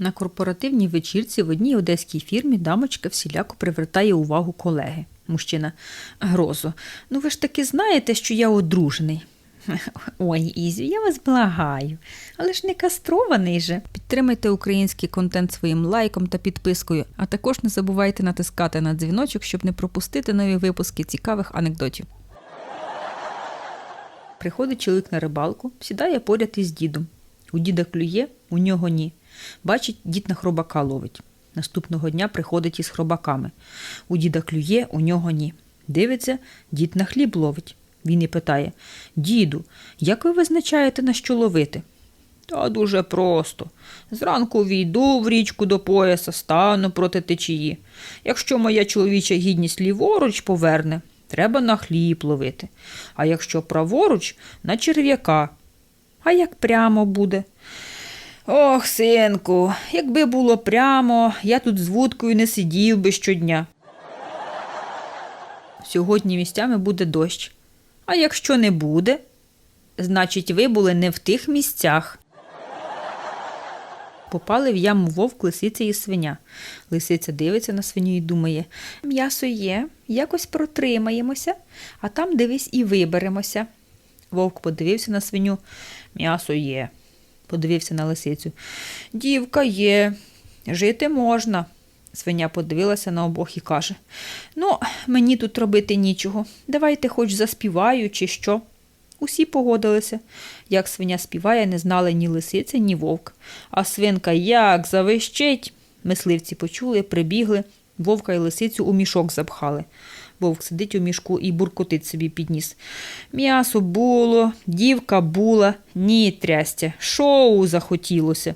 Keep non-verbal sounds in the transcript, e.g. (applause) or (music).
На корпоративній вечірці в одній одеській фірмі дамочка всіляко привертає увагу колеги. Мужчина Грозо, ну ви ж таки знаєте, що я одружений. (laughs) Ой, Ізю, я вас благаю, але ж не кастрований же. Підтримайте український контент своїм лайком та підпискою, а також не забувайте натискати на дзвіночок, щоб не пропустити нові випуски цікавих анекдотів. Приходить чоловік на рибалку, сідає поряд із дідом. У діда клює, у нього ні. Бачить, дід на хробака ловить. Наступного дня приходить із хробаками. У діда клює, у нього ні. Дивиться, дід на хліб ловить. Він і питає: Діду, як ви визначаєте, на що ловити? Та дуже просто. Зранку війду в річку до пояса, стану проти течії. Якщо моя чоловіча гідність ліворуч поверне, треба на хліб ловити. А якщо праворуч на черв'яка. А як прямо буде? Ох, синку, якби було прямо, я тут з вудкою не сидів би щодня. Сьогодні місцями буде дощ. А якщо не буде, значить, ви були не в тих місцях. Попали в яму вовк, лисиця і свиня. Лисиця дивиться на свиню і думає: м'ясо є, якось протримаємося, а там дивись і виберемося. Вовк подивився на свиню. М'ясо є. Подивився на лисицю. Дівка є, жити можна. Свиня подивилася на обох і каже: Ну, мені тут робити нічого. Давайте хоч заспіваю, чи що. Усі погодилися. Як свиня співає, не знали ні лисиця, ні вовк. А свинка як завищить. Мисливці почули, прибігли, вовка і лисицю у мішок запхали. Вовк сидить у мішку і буркотить собі підніс. М'ясо було, дівка була, ні трястя, шоу захотілося.